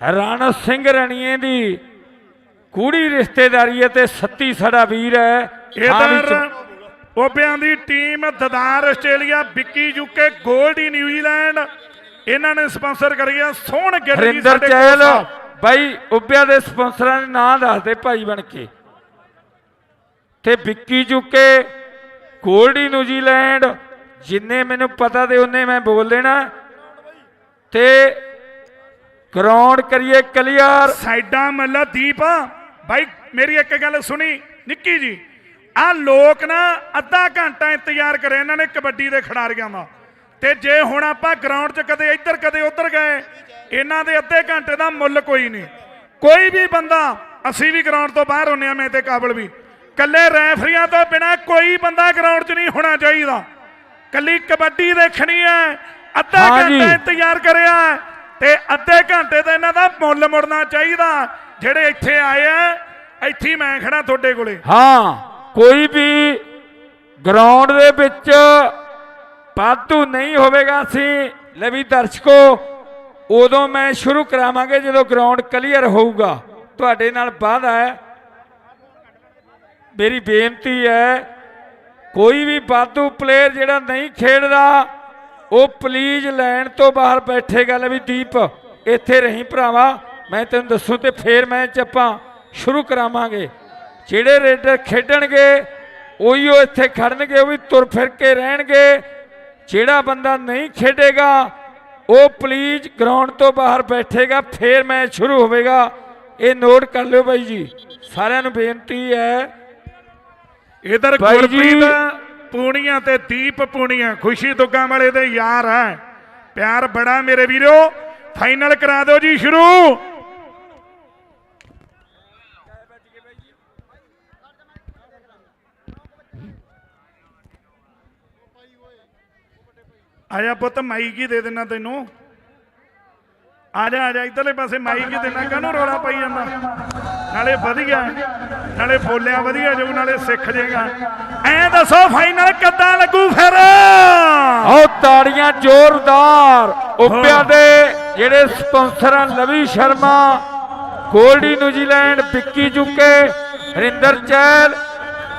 ਰਣ ਸਿੰਘ ਰਣੀਏ ਦੀ। ਕੂੜੀ ਰਿਸ਼ਤੇਦਾਰੀ ਹੈ ਤੇ ਸੱਤੀ ਸਾਡਾ ਵੀਰ ਹੈ। ਇਧਰ ਓਬਿਆਂ ਦੀ team Didar Australia Vicky UK Goldy New Zealand. ਇਹਨਾਂ ਨੇ ਸਪਾਂਸਰ ਕਰੀ ਆ ਸੋਹਣ ਗਿੱਲ ਜੀ ਸਾਡੇ ਚਹਿਲ। ਬਾਈ ਉੱਬਿਆ ਦੇ ਸਪਾਂਸਰਾਂ ਦੇ ਨਾਂ ਦੱਸਦੇ ਭਾਈ ਬਣ ਕੇ। ਤੇ ਵਿੱਕੀ ਚੁੱਕੇ ਗੋਲਡੀ ਨਿਊਜ਼ੀਲੈਂਡ ਜਿੰਨੇ ਮੈਨੂੰ ਪਤਾ ਤੇ ਉਹਨੇ ਮੈਂ ਬੋਲ ਲੈਣਾ ਤੇ ਗਰਾਊਂਡ ਕਰੀਏ ਕਲੀਅਰ। ਸਾਈਡਾਂ ਮੱਲਾ ਦੀਪ ਭਾਈ ਮੇਰੀ ਇੱਕ ਗੱਲ ਸੁਣੀ ਨਿੱਕੀ ਜੀ। ਆ ਲੋਕ ਨਾ ਅੱਧਾ ਘੰਟਾ ਇੰਤਜ਼ਾਰ ਕਰੇ ਇਹਨਾਂ ਨੇ ਕਬੱਡੀ ਦੇ ਖਿਡਾਰੀਆਂ ਦਾ। ਤੇ ਜੇ ਹੁਣ ਆਪਾਂ ਗਰਾਊਂਡ 'ਚ ਕਦੇ ਇੱਧਰ ਕਦੇ ਉੱਧਰ ਗਏ ਇਹਨਾਂ ਦੇ ਅੱਧੇ ਘੰਟੇ ਦਾ ਮੁੱਲ ਕੋਈ ਨਹੀਂ। ਕੋਈ ਵੀ ਬੰਦਾ ਅਸੀਂ ਵੀ ਗਰਾਊਂਡ ਤੋਂ ਬਾਹਰ ਹੁੰਨੇ ਆ ਮੈਂ ਤੇ ਕਾਬਲ ਵੀ। ਕੱਲੇ ਰੈਫਰੀਆਂ ਤੋਂ ਬਿਨਾ ਕੋਈ ਬੰਦਾ ਗਰਾਊਂਡ 'ਚ ਨਹੀਂ ਹੋਣਾ ਚਾਹੀਦਾ। ਕੱਲੀ ਕਬੱਡੀ ਦੇਖਣੀ ਹੈ ਅੱਧਾ। ਘੰਟਾ ਇੰਤਜ਼ਾਰ ਕਰਿਆ ਤੇ ਅੱਧੇ ਘੰਟੇ ਦਾ ਇਹਨਾਂ ਦਾ ਮੁੱਲ ਮੁੜਨਾ ਚਾਹੀਦਾ, ਜਿਹੜੇ ਇੱਥੇ ਆਏ ਆ, ਇੱਥੇ ਮੈਂ ਖੜਾ ਤੁਹਾਡੇ ਕੋਲੇ। ਹਾਂ, ਕੋਈ ਵੀ ਗਰਾਊਂਡ ਦੇ ਵਿੱਚ ਵਾਧੂ ਨਹੀਂ ਹੋਵੇਗਾ ਅਸੀਂ। ਲੈ ਵੀ ਦਰਸ਼ਕੋ, ਉਦੋਂ ਮੈਂ ਸ਼ੁਰੂ ਕਰਾਵਾਂਗੇ ਜਦੋਂ ਗਰਾਊਂਡ ਕਲੀਅਰ ਹੋਊਗਾ। ਤੁਹਾਡੇ ਨਾਲ ਵਾਅਦਾ ਹੈ। ਮੇਰੀ ਬੇਨਤੀ ਹੈ, ਕੋਈ ਵੀ ਵਾਧੂ ਪਲੇਅਰ ਜਿਹੜਾ ਨਹੀਂ ਖੇਡਦਾ ਉਹ ਪਲੀਜ਼ ਲਾਈਨ ਤੋਂ ਬਾਹਰ ਬੈਠੇਗਾ ਲੈ ਵੀ ਦੀਪ ਇੱਥੇ ਰਹੀਂ ਭਰਾਵਾ ਮੈਂ ਤੈਨੂੰ ਦੱਸੂ ਤੇ ਫੇਰ ਮੈਚ ਆਪਾਂ ਸ਼ੁਰੂ ਕਰਾਵਾਂਗੇ। ਜਿਹੜੇ ਰੇਡਰ ਖੇਡਣਗੇ ਉਹੀ ਉਹ ਇੱਥੇ ਖੜਨਗੇ ਉਹ ਵੀ ਤੁਰ ਫਿਰ ਕੇ ਰਹਿਣਗੇ। ਜਿਹੜਾ ਬੰਦਾ ਨਹੀਂ ਖੇਡੇਗਾ ਉਹ ਪਲੀਜ਼ ਗਰਾਊਂਡ ਤੋਂ ਬਾਹਰ ਬੈਠੇਗਾ ਫੇਰ ਮੈਚ ਸ਼ੁਰੂ ਹੋਵੇਗਾ। ਇਹ ਨੋਟ ਕਰ ਲਿਓ ਬਾਈ ਜੀ ਸਾਰਿਆਂ ਨੂੰ ਬੇਨਤੀ ਹੈ। ਇਧਰ। ਗੁਰਪ੍ਰੀਤ ਪੂਣੀਆਂ ਤੇ ਦੀਪ ਪੂਣੀਆਂ, ਖੁਸ਼ੀ ਦੁੱਗਾਂ ਵਾਲੇ ਦੇ ਯਾਰ ਹੈ। ਪਿਆਰ ਬੜਾ ਮੇਰੇ ਵੀਰੋ ਫਾਈਨਲ ਕਰਾ ਦਿਓ ਜੀ ਸ਼ੁਰੂ। ਆਇਆ ਪੁੱਤ, ਮਾਈਕ ਹੀ ਦੇ ਦੇਣਾ ਤੈਨੂੰ। ਆ ਜਾ ਆ ਜਾ ਇਧਰਲੇ ਪਾਸੇ ਮਾਈਕ ਹੀ ਦੇਣਾ ਕਾਹਨੂੰ ਰੋਲਾ ਪਾਈ ਜਾਂਦਾ? ਨਾਲੇ ਵਧੀਆ ਨਾਲੇ ਬੋਲਿਆ ਵਧੀਆ ਜਾਊ ਨਾਲੇ ਸਿੱਖ ਜੇਗਾ। ਐਂ ਦੱਸੋ ਫਾਈਨਲ ਕਿੱਦਾਂ ਲੱਗੂ ਫਿਰ? ਆਓ ਤਾੜੀਆਂ ਜ਼ੋਰਦਾਰ। ਉੱਪਿਆ ਦੇ ਜਿਹੜੇ ਸਪਾਂਸਰ ਆ ਲਵੀ ਸ਼ਰਮਾ ਗੋਲਡੀ ਨਿਊਜ਼ੀਲੈਂਡ ਵਿੱਕੀ ਚੁੱਕੇ ਹਰਿੰਦਰ ਚਹਿਲ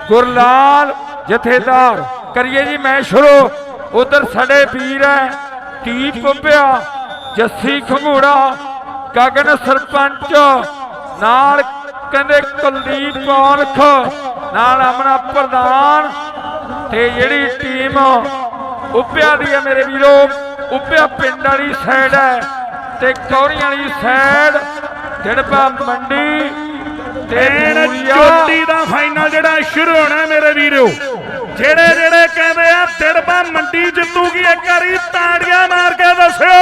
ਗੁਰਲਾਲ ਜਥੇਦਾਰ। ਕਰੀਏ ਜੀ ਮੈਂ ਸ਼ੁਰੂ। ਉਧਰ ਸਾਡੇ ਵੀਰ ਹੈ ਦੀਪ ਉੱਪਿਆ ਜੱਸੀ ਖੰਗੂੜਾ ਗਗਨ ਸਰਪੰਚ ਨਾਲ ਕਹਿੰਦੇ ਕੁਲਦੀਪ ਕੌਰਖ ਨਾਲ ਅਮਨਾ ਪ੍ਰਧਾਨ ਤੇ ਜਿਹੜੀ ਟੀਮ ਉੱਪਿਆ ਦੀ ਹੈ ਮੇਰੇ ਵੀਰੋ ਉੱਪਿਆ ਪਿੰਡ ਵਾਲੀ ਸਾਈਡ ਹੈ ਤੇ ਕੌਰੀਆਂ ਵਾਲੀ ਸਾਈਡ ਜੜਪਾ ਮੰਡੀ ਤੇ। ਚੋਟੀ ਦਾ ਫਾਈਨਲ ਜਿਹੜਾ ਸ਼ੁਰੂ ਹੋਣਾ ਮੇਰੇ ਵੀਰੋ ਜਿਹੜੇ ਜਿਹੜੇ ਕਹਿੰਦੇ ਆ ਦਿੜਬਾ ਮੰਡੀ ਜਿੱਤੂਗੀ ਇੱਕ ਵਾਰੀ ਤਾੜੀਆਂ ਮਾਰ ਕੇ ਦੱਸਿਓ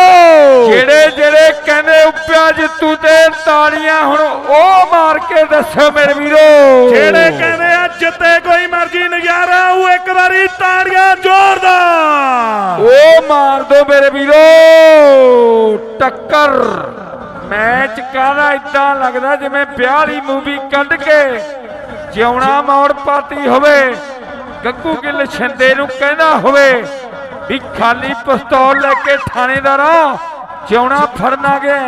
ਜਿੱਤੂ ਤੇ ਤਾੜੀਆਂ ਹੁਣ ਉਹ ਮਾਰ ਕੇ ਦੱਸੋ ਮੇਰੇ ਵੀਰੋ। ਜਿਹੜੇ ਕਹਿੰਦੇ ਆ ਜਿੱਤੇ ਕੋਈ ਮਰਜ਼ੀ ਨਜ਼ਾਰਾ ਉਹ ਇੱਕ ਵਾਰੀ ਤਾੜੀਆਂ ਜ਼ੋਰਦਾਰ। ਉਹ ਮਾਰ ਦੋ ਮੇਰੇ ਵੀਰੋ। ਟੱਕਰ। ਮੈਚ ਕਾਹਦਾ ਇਦਾਂ ਲੱਗਦਾ ਜਿਵੇਂ ਵਿਆਹ ਦੀ ਮੂਵੀ ਕੱਢ ਕੇ ਜਿਉਣਾ ਮੌੜ ਪਾਤੀ ਹੋਵੇ ਗੱਗੂ ਗਿੱਲ ਛਿੰਦੇ ਨੂੰ ਕਹਿੰਦਾ ਹੋਵੇ ਵੀ ਖਾਲੀ ਪਿਸਤੌਲ ਲੈ ਕੇ ਥਾਣੇਦਾਰਾ ਜਿਉਣਾ ਫੜਨਾ ਗਿਆ।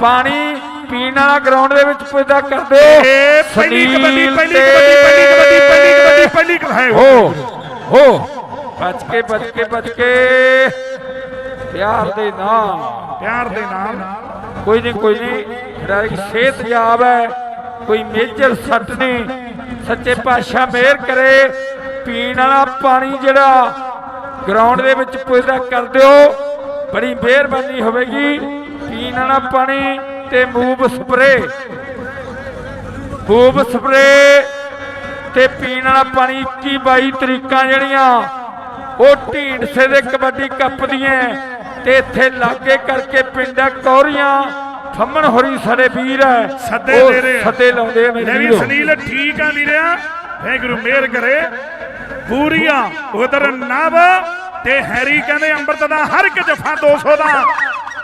ਪਾਣੀ ਪੀਣ ਵਾਲਾ ਗਰਾਊਂਡ ਦੇ ਵਿੱਚ ਪੁੱਜਦਾ ਕਰਦੇ ਇਹ ਪਹਿਲੀ ਕਬੱਡੀ ਪਹਿਲੀ ਕਬੱਡੀ ਪਹਿਲੀ ਕਬੱਡੀ ਪਹਿਲੀ ਕਬੱਡੀ ਪਹਿਲੀ ਕਬੱਡੀ ਹੋ ਹੋ ਬਚ ਕੇ ਬਚ ਕੇ ਬਚ ਕੇ ਪਿਆਰ ਦੇ ਨਾਮ ਪਿਆਰ ਦੇ ਨਾਲ। ਕੋਈ ਨਹੀਂ ਕੋਈ ਨਹੀਂ। ਸਿਹਤ ਯਾਬ ਹੈ। ਕੋਈ ਮੇਜਰ ਸੱਟ ਨਹੀਂ। ਸੱਚੇ ਪਾਤਸ਼ਾਹ ਮਿਹਰ ਕਰੇ। ਪੀਣ ਵਾਲਾ ਪਾਣੀ ਜਿਹੜਾ ਗਰਾਊਂਡ ਦੇ ਵਿੱਚ ਪੁੱਜਦਾ ਕਰ ਦਿਓ ਬੜੀ ਮਿਹਰਬਾਨੀ ਹੋਵੇਗੀ। ਪੀਣ ਪਾਣੀ ਤੇ ਮੂਵ ਸਪਰੇ ਮੂਵ ਸਪਰੇ ਤੇ ਪੀਣ ਵਾਲਾ ਪਾਣੀ 21 22 ਤਰੀਕਾਂ ਜਿਹੜੀਆਂ ਉਹ ਢੀਂਡਸੇ ਦੇ ਕਬੱਡੀ ਕੱਪ ਦੀਆਂ ਤੇ ਇੱਥੇ ਲਾਗੇ ਕਰਕੇ ਪਿੰਡਾਂ ਕੌਰੀਆਂ ਫੰਮਣ ਹੋਰੀ ਸਾਡੇ ਵੀਰ ਹੈ ਸੱਦੇ ਦੇ ਰਹੇ। ਸੱਦੇ ਲਾਉਂਦੇ ਆ ਮੇਰੇ ਵੀਰੋ। ਸੁਨੀਲ ਠੀਕ ਆ ਵੀਰਿਆ ਵਾਹਿਗੁਰੂ ਮਿਹਰ ਕਰੇ। ਪੂਰੀਆਂ ਉਧਰ ਨਵ ਤੇ ਹੈਰੀ ਕਹਿੰਦੇ ਅੰਮ੍ਰਿਤ ਦਾ ਹਰ ਇੱਕ ਜਫਾ 200 ਦਾ।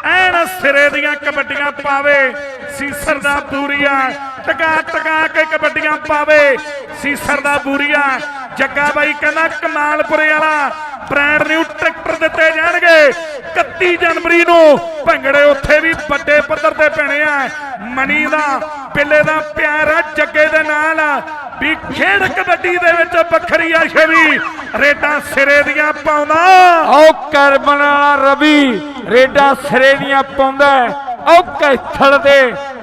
ਐਨ ਸਿਰੇ ਦੀਆਂ ਕਬੱਡੀਆਂ ਪਾਵੇ, ਸੀਸਰ ਦਾ ਬੂਰੀਆ, ਟਕਾ ਟਕਾ ਕੇ ਕਬੱਡੀਆਂ ਪਾਵੇ, ਸੀਸਰ ਦਾ ਬੂਰੀਆ। ਜੱਗਾ ਬਾਈ ਕਹਿੰਦਾ ਕਮਾਲਪੁਰੇ ਵਾਲਾ, ਬ੍ਰਾਂਡ ਨਿਊ ਟਰੈਕਟਰ ਦਿੱਤੇ ਜਾਣਗੇ। 31 ਜਨਵਰੀ ਨੂੰ ਭੰਗੜੇ ਉੱਥੇ ਵੀ ਵੱਡੇ ਪੱਧਰ ਤੇ ਪੈਣੇ ਆ। ਮਣੀ ਦਾ ਪਿੱਲੇ ਦਾ ਪਿਆਰ ਆ, ਜੱਗੇ ਦੇ ਨਾਲ। ਵੀ ਖੇਡ ਕਬੱਡੀ ਦੇ ਵਿੱਚ ਵੱਖਰੀ ਆ ਛਵੀ, ਰੇਡਾਂ ਸਿਰੇ ਦੀਆਂ ਪਾਉਂਦਾ। ਆਓ ਕਰਮਨ ਵਾਲਾ ਰਵੀ, ਰੇਡਾ ਸਿਰੇ ਦੀਆਂ ਪਾਉਂਦਾ ਹੈ। ਕੈਥਲ ਦੇ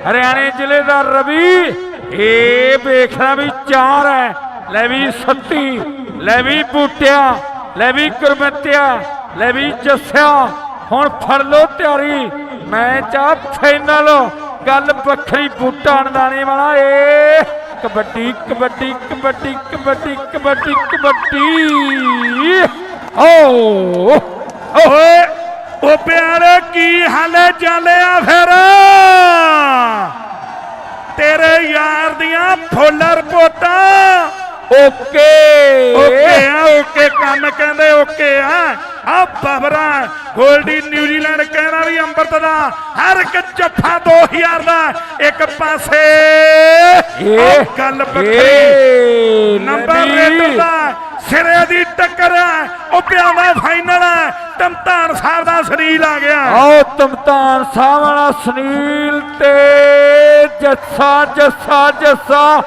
ਹਰਿਆਣੇ ਜ਼ਿਲ੍ਹੇ ਦਾ ਰਵੀ, ਇਹ ਵੇਖਣਾ ਵੀ ਚਾਰ ਹੈ। ਲੈ ਵੀ ਸੱਤੀ, ਲੈ ਵੀ ਬੂਟਿਆ, ਲੈ ਵੀ ਗੁਰਮਤਿਆ, ਲੈ ਵੀ ਜੱਸਿਆ। ਹੁਣ ਫੜ ਲੋ ਤਿਆਰੀ, ਮੈਚ ਆ ਫਾਈਨਲ ਗੱਲ ਵੱਖਰੀ ਬੂਟਾ ਅਣਦਾਣੇ ਵਾਲਾ ਏ ਕਬੱਡੀ ਕਬੱਡੀ ਕਬੱਡੀ ਕਬੱਡੀ ਕਬੱਡੀ ਕਬੱਡੀ। ਓ ਓਏ ਉਹ ਪਿਆਰੇ ਕੀ ਹਾਲੇ ਚੱਲਿਆ ਫਿਰ? ਤੇਰੇ ਯਾਰ ਦੀਆਂ ਫੁੱਲਰ ਰਿਪੋਰਟਾਂ ਓਕੇ। ਓਕੇ ਆ ਓਕੇ ਕੰਮ ਕਹਿੰਦੇ ਓਕੇ ਆ। ਆ ਬਬਰਾ ਗੋਲਡੀ ਨਿਊਜ਼ੀਲੈਂਡ ਕਹਿੰਦਾ ਵੀ ਅੰਮ੍ਰਿਤ ਦਾ ਹਰ ਇੱਕ ਜੱਫਾ 2000 ਦਾ ਇੱਕ ਪਾਸੇ। ਇਹ ਗੱਲ ਵੱਖਰੀ। ਇਹ ਨੰਬਰ। ਰੇਡਰ ਦਾ ਸਿਰੇ ਦੀ ਟੱਕਰ ਹੈ ਉਹ ਪਿਆਵਾ ਫਾਈਨਲ ਹੈ ਤਮਤਾਨ ਸਾਹਿਬ ਦਾ ਸਰੀਲ ਆ ਗਿਆ। ਆਓ ਤਮਤਾਨ ਸਾਹਿਬ ਵਾਲਾ ਸੁਨੀਲ ਤੇ। ਜੱਸਾ ਜੱਸਾ ਜੱਸਾ।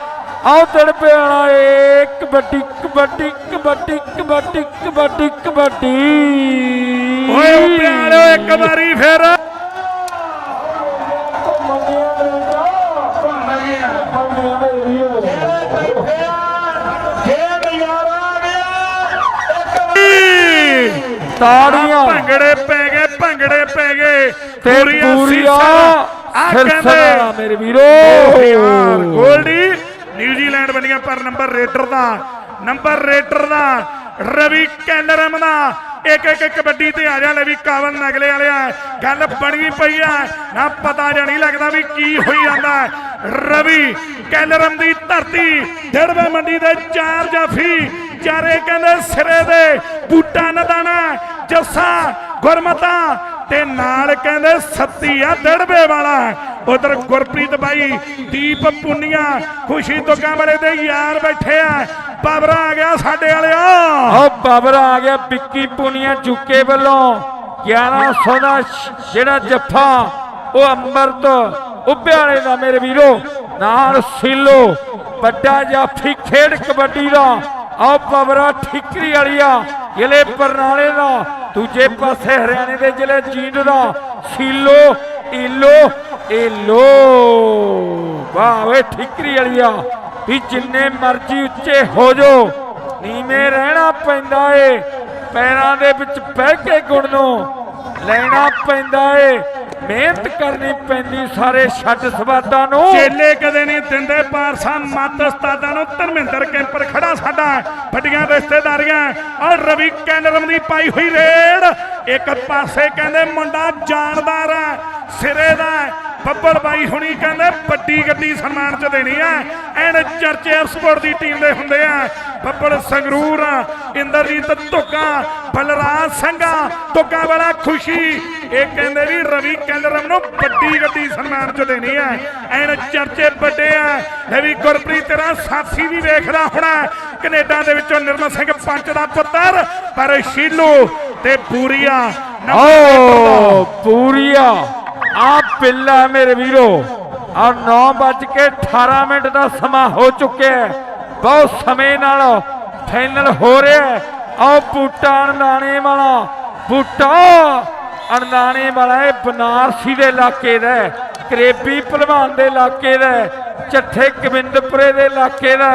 ਆਓ ਤੜਪੇ ਵਾਲਾ ਏ ਕਬੱਡੀ ਕਬੱਡੀ ਕਬੱਡੀ ਕਬੱਡੀ ਕਬੱਡੀ ਕਬੱਡੀ ਓਏ ਪਿਆਰੋ ਇੱਕ ਵਾਰੀ ਫਿਰ। ਤਾੜੀਆਂ। ਭੰਗੜੇ ਪੈ ਗਏ ਭੰਗੜੇ ਪੈ ਗਏ। ਤੇ ਪੂਰੀਆਂ ਸਿਰਸਰਾ ਮੇਰੇ ਵੀਰੋ। ਗੋਲਡੀ। ਨਿਊਜ਼ੀਲੈਂਡ ਪਰ ਨੰਬਰ ਰੇਡਰ ਦਾ, ਨੰਬਰ ਰੇਡਰ ਦਾ, ਰਵੀ ਕੈਨਰਮ ਦਾ ਇੱਕ ਇੱਕ ਕਬੱਡੀ ਤੇ ਆ ਜਾ ਲੈ ਵੀ ਕਾਵਨ ਨਗਲੇ ਵਾਲਿਆ। ਗੱਲ ਬਣੀ ਪਈ ਆ, ਨਾ ਪਤਾ ਜਾਂ ਨਹੀਂ ਲੱਗਦਾ ਵੀ ਕੀ ਹੋਈ ਜਾਂਦਾ। ਰਵੀ ਕੈਲਰਮ ਦੀ ਧਰਤੀ ਡੜਵੇ ਮੰਡੀ ਦੇ ਚਾਰ ਜਾਫੀ। ਚਾਰੇ ਕਹਿੰਦੇ ਸਿਰੇ ਦੇ, ਬੂਟਾ ਨਦਾਣਾ, ਜੱਸਾ, ਗੁਰਮਤਾ। ਤੇ ਨਾਲ ਕਹਿੰਦੇ ਸੱਤੀ ਆ ਦੜਵੇ ਵਾਲਾ। ਉਧਰ ਗੁਰਪ੍ਰੀਤ ਬਾਈ, ਦੀਪ ਪੁੰਨੀਆ, ਖੁਸ਼ੀ ਤੋਂ ਕਮਰੇ ਦੇ ਯਾਰ ਬੈਠੇ ਆ। ਬਾਬਰਾ ਆ ਗਿਆ ਸਾਡੇ ਵਾਲਿਆ। ਆਓ ਬਾਬਰ ਆ ਗਿਆ ਵਿੱਕੀ ਪੁਨੀਆ ਜੁਕੇ ਵੱਲੋਂ। 1100 ਦਾ ਜਿਹੜਾ ਜੱਫਾ, ਉਹ ਅੰਮ੍ਰਿਤ ਉੱਭੇ ਦਾ ਮੇਰੇ ਵੀਰੋ। ਨਾਲ ਸੀਲੋ, ਵੱਡਾ ਜਾਫੀ ਖੇਡ ਕਬੱਡੀ ਦਾ। ਆਓ ਬਾਬਰਾ ਠਿਕਰੀ ਵਾਲੀਆ ਜ਼ਿਲ੍ਹੇ ਬਰਨਾਲੇ ਦਾ। ਦੂਜੇ ਪਾਸੇ ਹਰਿਆਣੇ ਦੇ ਜ਼ਿਲ੍ਹੇ ਜੀਂਦ ਦਾ। ਸੀਲੋ, ਈਲੋ ਲੋ ਵਾਹ ਵੇ ਠਿਕਰੀ ਵਾਲੀਆ, ਵੀ ਜਿੰਨੇ ਮਰਜ਼ੀ ਉੱਚੇ ਹੋ ਜੋ ਨੀਵੇਂ ਰਹਿਣਾ ਪੈਂਦਾ ਏ, ਪੈਰਾਂ ਦੇ ਵਿੱਚ ਬਹਿ ਕੇ ਗੁਣ ਨੂੰ ਲੈਣਾ ਪੈਂਦਾ ਏ, ਮਿਹਨਤ ਕਰਨੀ ਪੈਂਦੀ ਸਾਰੇ ਛੱਡ ਸਵਾਦਾਂ ਨੂੰ। ਚੇਲੇ ਕਦੇ ਨਹੀਂ ਦਿੰਦੇ ਪਾਰਸਾ ਮੱਤ ਉਸਤਾਦਾਂ ਨੂੰ, ਧਰਮਿੰਦਰ ਕੈਂਪਰ ਖੜਾ ਸਾਡਾ ਵੱਡੀਆਂ ਰਿਸ਼ਤੇਦਾਰੀਆਂ ਔਰ ਰਵੀ ਕੈਨਰਮ ਦੀ ਪਾਈ ਹੋਈ ਰੇਡ ਇੱਕ ਪਾਸੇ ਕਹਿੰਦੇ ਮੁੰਡਾ ਜਾਨਦਾਰ ਹੈ, ਸਿਰੇ ਦਾ ਹੈ। ਬੱਬਰ ਬਾਈ ਹੁਣੀ ਕਹਿੰਦੇ ਵੱਡੀ ਗੱਡੀ ਸਨਮਾਨ ਚ ਦੇਣੀ ਆ। ਐਨ ਚਰਚੇ ਸਪੋਰਟ ਦੀ ਟੀਮ ਦੇ ਹੁੰਦੇ ਆ। ਬੱਬਰ ਸੰਗਰੂਰ ਇੰਦਰਜੀਤ ਧੁੱਕਾ ਬਲਰਾਜ ਸਿੰਘਾ ਧੁੱਕਾ ਵਾਲਾ ਖੁਸ਼ੀ। ਇਹ ਕਹਿੰਦੇ ਵੀ ਰਵੀ ਕੈਲਰਮ ਨੂੰ ਵੱਡੀ ਗੱਡੀ ਸਨਮਾਨ ਚ ਦੇਣੀ ਆ। ਐਨ ਚਰਚੇ ਵੱਡੇ ਆ। ਵੀ ਗੁਰਪ੍ਰੀਤ ਤੇਰਾ ਸਾਥੀ ਵੀ ਵੇਖਦਾ ਹੋਣਾ। ਕੈਨੇਡਾ ਦੇ ਵਿੱਚੋਂ ਨਿਰਮਲ ਸਿੰਘ ਪੰਚ ਦਾ ਪੁੱਤਰ ਪਰ ਸ਼ੀਲੂ ਤੇ ਪੂਰੀਆ ਓ ਪੂਰੀਆ ਆ ਪਿੱਲਾ ਮੇਰੇ ਵੀਰੋ। ਆ 9 ਵੱਜ ਕੇ 18 ਮਿੰਟ ਦਾ ਸਮਾਂ ਹੋ ਚੁੱਕਿਆ ਹੈ। ਬਹੁਤ ਸਮੇਂ ਨਾਲ ਫਾਈਨਲ ਹੋ ਰਿਹਾ ਹੈ। ਆਓ ਬੂਟਾ ਅਣਦਾਣੇ ਵਾਲਾ ਬੂਟਾ ਅਣਦਾਣੇ ਵਾਲਾ ਇਹ ਬਨਾਰਸੀ ਦੇ ਇਲਾਕੇ ਦਾ ਕਰੇਬੀ ਭਲਵਾਨ ਦੇ ਇਲਾਕੇ ਦਾ ਚੱਠੇ ਗੋਬਿੰਦਪੁਰੇ ਦੇ ਇਲਾਕੇ ਦਾ।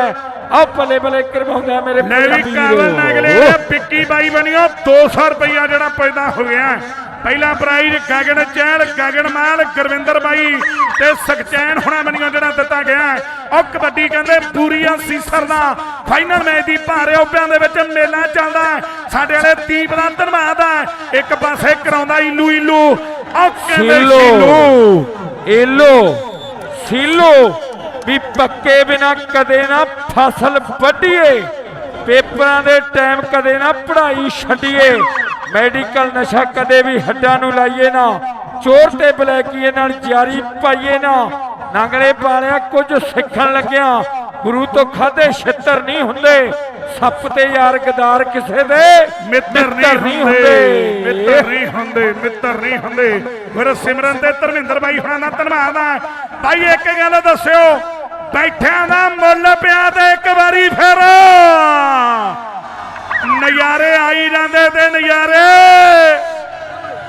ਆਓ ਭਲੇ ਭਲੇ ਕਰਵਾਉਂਦਾ ਮੇਰੇ ਲੈ ਵੀ ਵੀਰੋ। ਨਗਲੇ ਦੇ ਪਿੱਕੀ ਬਾਈ ਬਣਿਓ 200 ਰੁਪਈਆ ਜਿਹੜਾ ਪੈਦਾ ਹੋ ਗਿਆ ਪਹਿਲਾ ਪ੍ਰਾਈਜ਼ ਗਗਨ ਚਹਿਲ ਗਗਨ ਮਾਲ ਗੁਰਵਿੰਦਰ ਬਾਈ ਤੇ ਸਖਚੈਨ ਹੁਣਾ ਬਣਿਓ ਜਿਹੜਾ ਦਿੱਤਾ ਗਿਆ ਉਹ ਕਬੱਡੀ ਕਹਿੰਦੇ ਪੂਰੀਆਂ ਸੀਸਰ ਦਾ। ਫਾਈਨਲ ਮੈਚ ਦੀ ਭਾਰੇ ਉਪਿਆਂ ਦੇ ਵਿੱਚ ਮੇਲਾ ਚੱਲਦਾ। ਸਾਡੇ ਵਾਲੇ ਦੀਪ ਦਾ ਧੰਨਵਾਦ ਹੈ। ਇੱਕ ਪਾਸੇ ਕਰਾਉਂਦਾ ਇਲੂ ਇਲੂ। ਉਹ ਕਹਿੰਦੇ ਸੀਲੋ ਵੀ ਪੱਕੇ ਬਿਨਾ ਕਦੇ ਨਾ ਫਸਲ ਵੱਢੀਏ। ਪੇਪਰਾਂ ਦੇ ਟਾਈਮ ਕਦੇ ਨਾ ਪੜ੍ਹਾਈ ਛੱਡੀਏ। ਮੈਡੀਕਲ ਨਸ਼ਾ ਕਦੇ ਵੀ ਹੱਡਾਂ ਨੂੰ ਲਾਈਏ ਨਾ ਚੋਰ ਤੇ ਬਲੈਕੀਏ ਨਾਲ ਜਾਰੀ ਪਾਈਏ ਨਾ। ਨਾਂਗਲੇ ਪਾਲਿਆ ਕੁਝ ਸਿੱਖਣ ਲੱਗਿਆ ਗੁਰੂ ਤੋਂ ਖਾਦੇ ਛਿੱਤਰ ਨਹੀਂ ਹੁੰਦੇ। ਸੱਪ ਤੇ ਯਾਰ ਗਦਾਰ ਕਿਸੇ ਦੇ ਮਿੱਤਰ ਨਹੀਂ ਹੁੰਦੇ। ਮਿੱਤਰ ਨਹੀਂ ਹੁੰਦੇ ਮਿੱਤਰ ਨਹੀਂ ਹੁੰਦੇ। ਫਿਰ ਸਿਮਰਨ ਤੇ ਧਰਮਿੰਦਰ ਬਾਈ ਹੁਣਾਂ ਦਾ ਧੰਨਵਾਦ ਆ। ਬਾਈ ਇੱਕ ਗੱਲ ਦੱਸਿਓ ਬੈਠਿਆਂ ਦਾ ਮੁੱਲ ਪਿਆ ਤੇ ਇੱਕ ਵਾਰੀ ਫਿਰ। ਨਜ਼ਾਰੇ ਆਈ ਜਾਂਦੇ ਤੇ ਨਜ਼ਾਰੇ।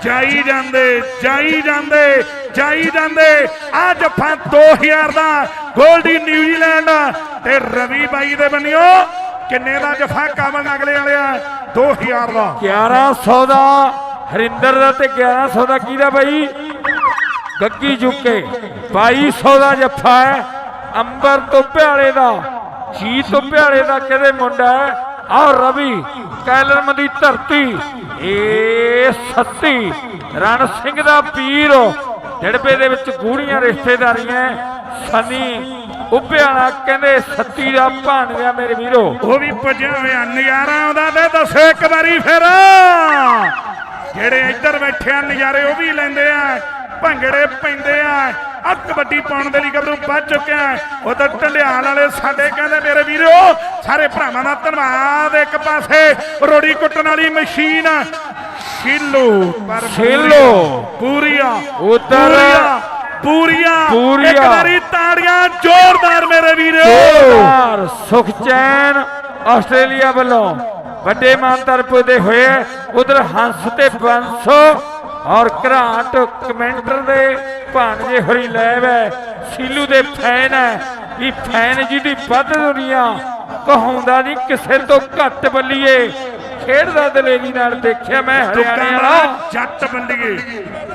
ਜਾਈ ਜਾਂਦੇ ਜਾਈ ਜਾਂਦੇ ਜਾਈ ਜਾਂਦੇ। ਆ ਜੱਫਾ 2000 ਦਾ ਗੋਲਡੀ ਨਿਊਜ਼ੀਲੈਂਡ ਤੇ ਰਵੀ ਬਾਈ ਦੇ ਬੰਨਿਓ। ਕਿੰਨੇ ਦਾ ਜੱਫਾ ਕਾਬਲ ਅਗਲੇ ਵਾਲਿਆ 2000 ਦਾ 1100 ਦਾ। ਹਰਿੰਦਰ ਦਾ ਤੇ 1100 ਦਾ ਕਿਹਦਾ ਬਾਈ? ਗੱਗੀ ਜੁਕੇ। 2200 ਦਾ ਜੱਫਾ ਹੈ। ਅੰਬਰ ਤੋਂ ਭਿਆਲੇ ਦਾ। ਜੀ ਤੋਂ ਭਿਆਲੇ ਦਾ ਕਿਹਦੇ ਮੁੰਡਾ ਹੈ? ਆ ਰਵੀ ਕੈਲਰਮ ਦੀ ਧਰਤੀ, ਏ ਸੱਤੀ। ਰਣ ਸਿੰਘ ਦਾ ਪੀਰ ਡੜਬੇ ਦੇ ਵਿੱਚ ਗੂੜੀਆਂ ਰਿਸ਼ਤੇਦਾਰੀਆਂ ਸਨੀ ਉੱਭਿਆਲਾ ਕਹਿੰਦੇ, ਸੱਤੀ ਦਾ ਭਾਣਿਆ ਮੇਰੇ ਵੀਰੋ। ਉਹ ਵੀ ਪੁੱਜਿਆ ਹੋਇਆ, ਨਜ਼ਾਰਾ ਆਉਂਦਾ ਤੇ ਦੱਸੇ ਇੱਕ ਵਾਰੀ ਫਿਰ। ਜਿਹੜੇ ਇੱਧਰ ਬੈਠੇ ਆ, ਨਜ਼ਾਰੇ ਉਹ ਵੀ ਲੈਂਦੇ ਆ। ਭੰਗੜੇ ਪੈਂਦੇ ਆ। ਆ ਕਬੱਡੀ ਪਾਉਣ ਦੇ ਲਈ ਗੱਭਰੂ ਵੱਜ ਚੁੱਕਿਆ ਉਹ ਤਾਂ ਢੰਡਿਆਲ ਵਾਲੇ ਸਾਡੇ ਕਹਿੰਦੇ ਮੇਰੇ ਵੀਰੋ ਸਾਰੇ ਭਰਾਵਾਂ ਦਾ ਧੰਨਵਾਦ। ਇੱਕ ਪਾਸੇ ਰੋੜੀ ਕੁੱਟਣ ਵਾਲੀ ਮਸ਼ੀਨ ਸ਼ੀਲੋ ਪਰ ਛੇਲੋ। ਪੂਰੀਆ ਉੱਧਰ। ਪੂਰੀਆ। ਇੱਕ ਵਾਰੀ ਤਾੜੀਆਂ ਜ਼ੋਰਦਾਰ ਮੇਰੇ ਵੀਰੋ। ਜ਼ੋਰਦਾਰ। ਸੁਖਚੈਨ ਆਸਟ੍ਰੇਲੀਆ ਵੱਲੋਂ ਵੱਡੇ ਮਾਨਤਰ ਪੁੱਜਦੇ ਹੋਏ ਉਧਰ ਹੰਸ ਤੇ ਬੰਸ ਔਰ ਘਰਾਟ ਕਮੈਂਟਰ ਦੇ ਭਾਣਜੇ ਹਰੀ ਲੈਵ ਹੈ ਸੀਲੂ ਦੇ ਫੈਨ ਹੈ ਇਹ ਫੈਨ ਜਿਹਦੀ ਵੱਧ ਦੁਨੀਆ ਕਹਾਉਂਦਾ ਨਹੀਂ ਕਿਸੇ ਤੋਂ ਘੱਟ ਬੱਲੀਏ। ਖੇਡਦਾ ਦਲੇਰੀ ਨਾਲ ਦੇਖਿਆ ਮੈਂ ਹਰਿਆਣੇ ਵਾਲਾ। ਜੱਟ ਬੰਡੀਏ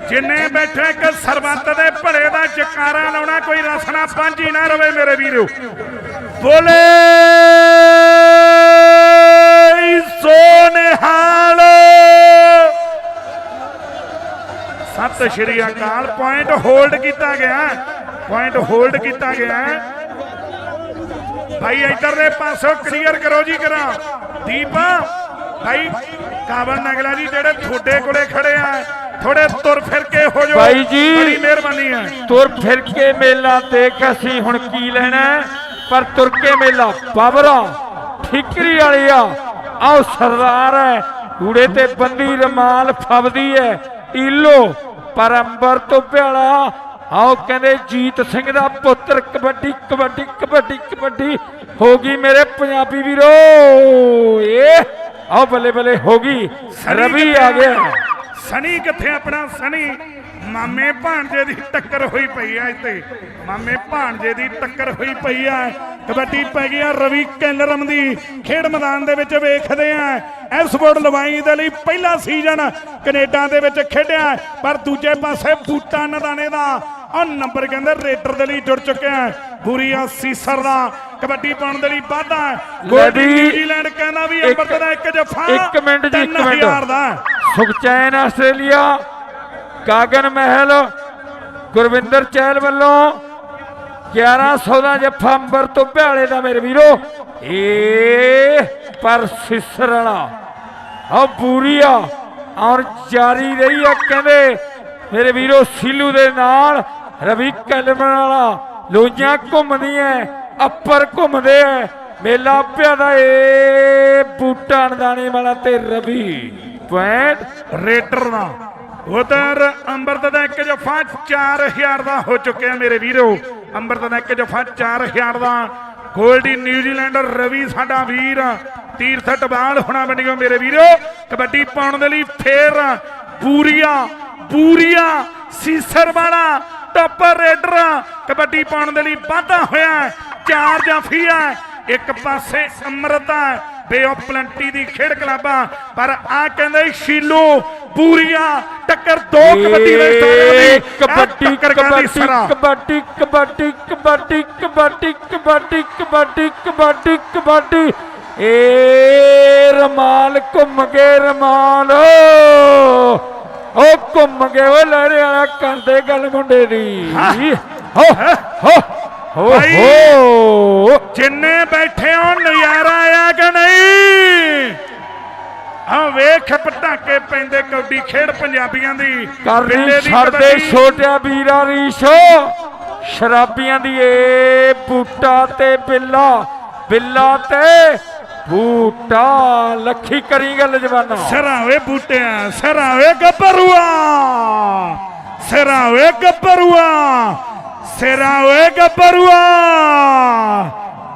ਜਿੰਨੇ ਬੈਠੇ ਇੱਕ ਸਰਬੱਤ ਦੇ ਭਲੇ ਦਾ ਜਕਾਰਾ ਲਾਉਣਾ ਕੋਈ ਰਸਨਾ ਪਾਂਝੀ ਨਾ ਰਵੇ ਮੇਰੇ ਵੀਰੋ। ਬੋਲੇ! ਸਤਿ ਸ਼੍ਰੀ ਅਕਾਲ। ਪੁਆਇੰਟ ਹੋਲਡ ਕੀਤਾ ਗਿਆ। ਪੁਆਇੰਟ ਹੋਲਡ ਕੀਤਾ ਗਿਆ। ਭਾਈ ਇਧਰਲੇ ਪਾਸੋਂ ਕਲੀਅਰ ਕਰੋ ਜੀ ਕਰਾਂ। ਦੀਪਾ ਭਾਈ ਕਾਬਲ ਨਗਲਾ ਜੀ ਜਿਹੜੇ ਤੁਹਾਡੇ ਕੋਲੇ ਖੜੇ ਆ ਥੋੜੇ ਤੁਰ ਫਿਰ ਕੇ ਹੋ ਜਾਓ। ਭਾਈ ਜੀ। ਬੜੀ ਮਿਹਰਬਾਨੀ ਹੈ। ਤੁਰ ਫਿਰ ਕੇ ਮੇਲਾ ਦੇਖ ਅਸੀਂ ਹੁਣ ਕੀ ਲੈਣਾ? ਪਰ ਤੁਰ ਕੇ ਮੇਲਾ ਬਾਬਰਾ ਠਿਕਰੀ ਵਾਲੀ ਆ। ਆਓ ਸਰਦਾਰ ਹੈ ਘੂੜੇ ਤੇ ਬੰਦੀ ਰਮਾਲ ਫਬਦੀ ਹੈ। ਈਲੋ ਪਰ ਅੰਬਰ ਤੋਂ ਪਿਆਲਾ। ਆਓ ਕਹਿੰਦੇ ਜੀਤ ਸਿੰਘ ਦਾ ਪੁੱਤਰ ਕਬੱਡੀ ਕਬੱਡੀ ਕਬੱਡੀ ਕਬੱਡੀ। ਹੋ ਗਈ ਮੇਰੇ ਪੰਜਾਬੀ ਵੀਰੋ। ਏ, ਆਓ ਬੱਲੇ ਬੱਲੇ ਹੋ ਗਈ। ਰਵੀ ਆ ਗਿਆ। ਸਨੀ ਕਿੱਥੇ ਆਪਣਾ? ਸਨੀ, ਮਾਮੇ ਭਾਣਜੇ ਦੀ ਟੱਕਰ ਹੋਈ ਪਈ ਆ ਇੱਥੇ। ਮਾਮੇ ਭਾਣਜੇ ਦੀ ਟੱਕਰ ਹੋਈ ਪਈ ਆ। ਕਬੱਡੀ ਪੈ ਗਈ ਆ ਰਵੀ ਕੈਲਰਮ ਦੀ। ਖੇਡ ਮੈਦਾਨ ਦੇ ਵਿੱਚ ਵੇਖਦੇ ਆ। ਐਸਪੋਰਟ ਲਵਾਈ ਦੇ ਲਈ ਪਹਿਲਾ ਸੀਜ਼ਨ ਕੈਨੇਡਾ ਦੇ ਵਿੱਚ ਖੇਡਿਆ ਪਰ ਦੂਜੇ ਪਾਸੇ ਬੂਟਾ ਨਦਾਨੇ ਦਾ ਆ ਨੰਬਰ ਕਹਿੰਦੇ ਰੇਡਰ ਦੇ ਲਈ ਜੁੜ ਚੁੱਕਿਆ ਬੁਰੀਆ ਸੀਸਰ ਦਾ ਕਬੱਡੀ ਪਾਉਣ ਦੇ ਲਈ ਵਾਧਾ ਲੜੀ- ਨਿਊਜ਼ੀਲੈਂਡ ਕਹਿੰਦਾ ਵੀ ਅੰਮ੍ਰਿਤ ਦਾ ਇੱਕ ਜਫਾ ਇੱਕ ਮਿੰਟ ਜੀ, ਇੱਕ ਮਿੰਟ। 3000 ਦਾ ਸੁਖਚੈਨ ਆਸਟ੍ਰੇਲੀਆ ਗਾਗਨ ਮਹਿਲ ਗੁਰਵਿੰਦਰ ਚਹਿਲ ਵੱਲੋਂ 1100 ਦਾ ਜੱਫਾ ਅੰਬਰ ਤੋਂ ਭਿਆਲੇ ਦਾ ਮੇਰੇ ਵੀਰੋ। ਏ ਪਰ ਸਿਸਰ ਆ ਪੂਰੀਆ ਔਰ ਜਾਰੀ ਰਹੀ ਆ ਕਹਿੰਦੇ, ਮੇਰੇ ਵੀਰੋ ਸੀਲੂ ਦੇ ਨਾਲ ਰਵੀ ਕਲਮਣ ਵਾਲਾ। ਲੋਈਆਂ ਘੁੰਮਦੀਆਂ, ਅੱਪਰ ਘੁੰਮਦੇ ਐ ਮੇਲਾ ਪਿਆ ਦਾ ਏ ਬੂਟਾ ਅਣਦਾਣੇ ਵਾਲਾ ਤੇ ਰਵੀ। ਪੁਆਇੰਟ ਰੇਟਰ ਦਾ। ਉਧਰ ਅੰਮ੍ਰਿਤ ਦਾ ਇੱਕ ਜਫਾ 4000 ਦਾ ਹੋ ਚੁੱਕਿਆ ਮੇਰੇ ਵੀਰੋ। ਅੰਮ੍ਰਿਤ ਦਾ ਇੱਕ ਜਫਾ 4000 ਦਾ। ਗੋਲਡੀ ਨਿਊਜ਼ੀਲੈਂਡ ਰਵੀ, ਸਾਡਾ ਵੀਰ, ਤੀਰਥ ਟਬਾਲ ਹੋਣਾ ਬਣਿਓ ਮੇਰੇ ਵੀਰੋ। ਕਬੱਡੀ ਪਾਉਣ ਦੇ ਲਈ ਫੇਰ ਪੂਰੀਆ ਪੂਰੀਆ ਸੀਸਰ ਵਾਲਾ ਟੱਪ ਰੇਡਰ ਕਬੱਡੀ ਪਾਉਣ ਦੇ ਲਈ ਵਾਧਾ ਹੋਇਆ ਹੈ। ਚਾਰ ਜਾਫੀ ਹੈ। ਇੱਕ ਪਾਸੇ ਅੰਮ੍ਰਿਤ ਹੈ। ਆਫ ਪਲੰਟੀ ਦੀ ਖੇਡ ਕਲੱਬਾਂ ਪਰ ਆ ਕਹਿੰਦੇ ਸ਼ੀਲੂ ਪੂਰੀਆ ਟੱਕਰ ਦੋ ਕਬੱਡੀ ਦੇ ਕਬੱਡੀ ਕਬੱਡੀ। ਕਬੱਡੀ ਕਬੱਡੀ ਕਬੱਡੀ ਕਬੱਡੀ ਕਬੱਡੀ ਕਬੱਡੀ ਕਬੱਡੀ ਕਬੱਡੀ ਏ ਰਮਾਲ ਘੁੰਮ ਗਏ ਰਮਾਲ ਉਹ ਘੁੰਮ ਗਏ ਉਹ ਲਹਿਰੇ ਵਾਲਾ ਕਰਦੇ ਗੱਲ ਮੁੰਡੇ ਦੀ ਹਾਂ। ਹੋ ਹੋ ਜਿੰਨੇ ਬੈਠੇ ਹੋ ਨਜ਼ਾਰਾ ਆਇਆ ਕਿ ਨਹੀਂ? ਆ ਵੇਖ ਪਟਾਕੇ ਪੈਂਦੇ ਕੌਡੀ ਖੇਡ ਪੰਜਾਬੀਆਂ ਦੀ। ਕਰਨੀ ਛੱਡਦੇ। ਛੋਟਿਆ ਵੀਰਾ ਰੀਸ਼ੋ ਸ਼ਰਾਬੀਆਂ ਦੀ ਏ ਬੂਟਾ ਤੇ ਬਿੱਲਾ। ਬਿੱਲਾ ਤੇ ਬੂਟਾ। ਲੱਖੀ ਕਰੀ ਗੱਲ ਜਵਾਨਾ। ਸਿਰਾਂ ਵੇ ਬੂਟਿਆਂ ਸਿਰਾਂ ਵੇ ਗੱਭਰੂਆ। ਸਿਰਾਂ ਵੇ ਗੱਭਰੂਆ। ਸਿਰਾਂ ਵੇ ਗੱਭਰੂਆ।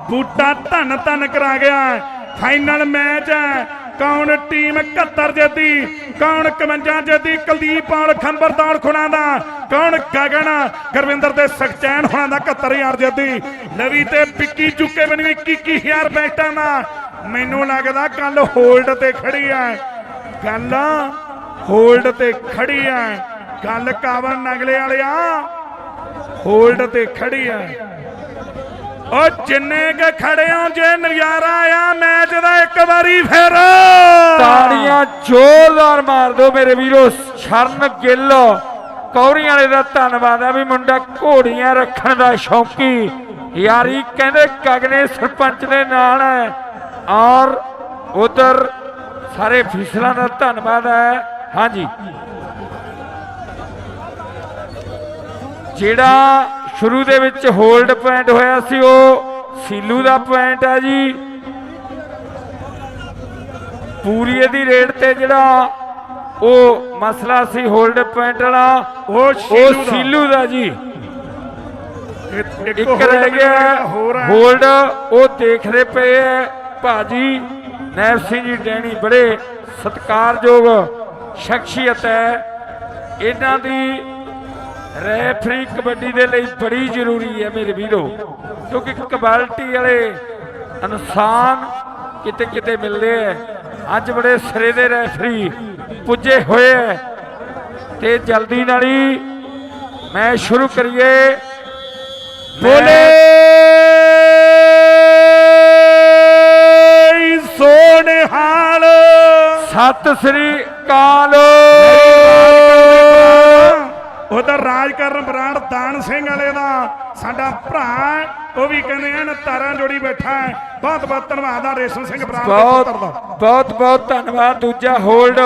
ਬੂਟਾ ਧੰਨ ਧੰਨ ਕਰਾ ਗਿਆ ਫਾਈਨਲ ਮੈਚ ਹੈ। ਕੌਣ ਟੀਮ 71 ਜਿੱਤੀ? ਕੌਣ 51 ਜਿੱਤੀ? ਕੁਲਦੀਪ ਔਰ ਖੰਬਰਦਾਰ ਖੁਣਾ ਦਾ। ਕੌਣ ਗਗਨ? ਗੁਰਵਿੰਦਰ ਤੇ ਸਖਚੈਨ ਹੁਣਾਂ ਦਾ 71000 ਜਿੱਤੀ। ਲਵੀ ਤੇ ਪਿੱਕੀ ਚੁੱਕੇ ਬਣੀ 21000 ਬੈਟਾਂ ਦਾ। ਮੈਨੂੰ ਲੱਗਦਾ ਕੱਲ ਹੋਲਡ ਤੇ ਖੜੀ ਹੈ। ਗੱਲ ਹੋਲਡ ਤੇ ਖੜੀ ਹੈ। ਗੱਲ ਕਾਵਨ ਨਗਲੇ ਵਾਲਿਆ। ਹੋਲਡ ਤੇ ਖੜੀ ਹੈ ਉਹ ਜਿੰਨੇ ਕ ਖੜੇ ਹੋ ਜੇ ਨਜ਼ਾਰਾ ਆਇਆ ਮੈਚ ਦਾ ਇੱਕ ਵਾਰੀ ਫੇਰ। ਤਾੜੀਆਂ ਜ਼ੋਰਦਾਰ ਮਾਰ ਦਿਓ ਮੇਰੇ ਵੀਰੋ, ਸ਼ਰਨ ਗਿੱਲ। ਕੌਰੀਆਂ ਵਾਲੇ ਦਾ ਧੰਨਵਾਦ ਆ ਵੀ ਮੁੰਡਾ ਘੋੜੀਆਂ ਰੱਖਣ ਦਾ ਸ਼ੌਕੀ। ਯਾਰੀ ਕਹਿੰਦੇ ਕਗਨੇ ਸਰਪੰਚ ਦੇ ਨਾਲ ਹੈ। ਔਰ ਉਧਰ ਸਾਰੇ ਫਿਸਲਾਂ ਦਾ ਧੰਨਵਾਦ ਹੈ। ਹਾਂਜੀ। ਜਿਹੜਾ ਸ਼ੁਰੂ ਦੇ ਵਿੱਚ ਹੋਲਡ ਪੁਆਇੰਟ ਹੋਇਆ ਸੀ ਉਹ ਸੀਲੂ ਦਾ ਪੁਆਇੰਟ ਹੈ ਜੀ ਪੂਰੀਏ ਦੀ ਰੇਟ ਤੇ ਜਿਹੜਾ ਉਹ ਮਸਲਾ ਸੀ ਹੋਲਡ ਪੁਆਇੰਟ ਵਾਲਾ ਉਹ ਸ਼ੀਲੂ ਦਾ। ਜੀ ਇੱਕ- ਰਹਿ ਗਿਆ। ਹੋਲਡ ਉਹ ਦੇਖਦੇ ਪਏ ਐ ਭਾਜੀ ਨੈਬ ਸਿੰਘ ਜੀ ਡੈਣੀ ਬੜੇ ਸਤਿਕਾਰਯੋਗ ਸ਼ਖਸੀਅਤ ਹੈ ਇਹਨਾਂ ਦੀ ਰੈਫਰੀ ਕਬੱਡੀ ਦੇ ਲਈ ਬੜੀ ਜ਼ਰੂਰੀ ਹੈ ਮੇਰੇ ਵੀਰੋ ਕਿਉਂਕਿ ਕਬਾਲਟੀ ਵਾਲੇ ਇਨਸਾਨ ਕਿਤੇ ਕਿਤੇ ਮਿਲਦੇ ਐ ਅੱਜ ਬੜੇ ਸਿਰੇ ਦੇ ਰੈਫਰੀ ਪੁੱਜੇ ਹੋਏ ਐ ਤੇ ਜਲਦੀ ਨਾਲ ਹੀ ਮੈਂ ਸ਼ੁਰੂ ਕਰੀਏ। ਬੋਲੇ ਸੋਨਹਾਲ ਸਤਿ ਸ੍ਰੀ ਅਕਾਲ। ਉਹਦਾ ਰਾਜ ਕਰਨ ਬਰਾੜ ਦਾਨ ਸਿੰਘ ਵਾਲੇ ਦਾ ਸਾਡਾ ਭਰਾ ਉਹ ਵੀ ਕਹਿੰਦੇ ਹਨ ਤਾਰਾਂ ਜੋੜੀ ਬੈਠਾ ਹੈ। ਬਹੁਤ ਬਹੁਤ ਧੰਨਵਾਦ ਆ ਰੇਸ਼ਮ ਸਿੰਘ ਬਰਾੜ ਬਹੁਤ ਬਹੁਤ ਬਹੁਤ ਧੰਨਵਾਦ ਦੂਜਾ ਹੋਲਡ